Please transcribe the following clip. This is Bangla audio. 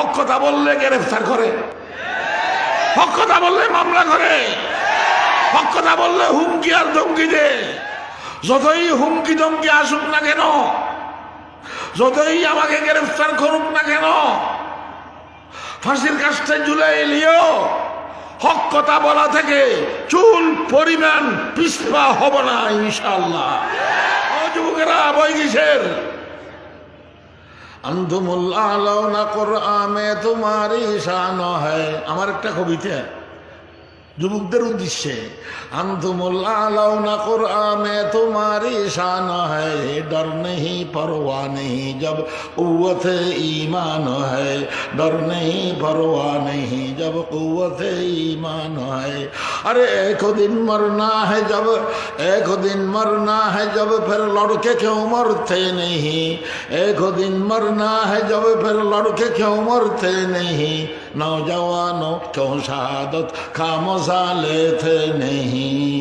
হক কথা বললে গ্রেফতার করে। হক কথা বললে মামলা করে। হক কথা বললে হুমকি আর ধমকি দে। যতই হুমকি ধমকি আসুক না কেন, যতই আমাকে গ্রেফতার করুক না কেন, ফাঁসির কাজটা জুলাই এলিও হক কথা বলা থেকে চুল, পরিমাণ পিসপা হব না ইনশাল্লাহ যুবকেরা, বই আন্ধুমুল্লাহ না কোরআমে তোমারই শান হয়। আমার একটা কবিতা। যুবকদের উদ্দেশ্যে আন্তমুল্লাউনা কোরআনে তোমারি শান হ্যায় ডর নেই পরোয়া নেই জব কুত ইমান হ্যায় ডর নেই পরোয়া নেই জব কুত ইমান হ্যায় আরে এক দিন মরনা হ্যায় জব এক দিন মরনা হ্যায় জব, ফির লড়কে কেউ মরতে নেই এক দিন মরনা হ্যায় জব, ফির লড়কে কেউ মরতে নেই नौजवानों क्यों शहादत खामोशा लेते नहीं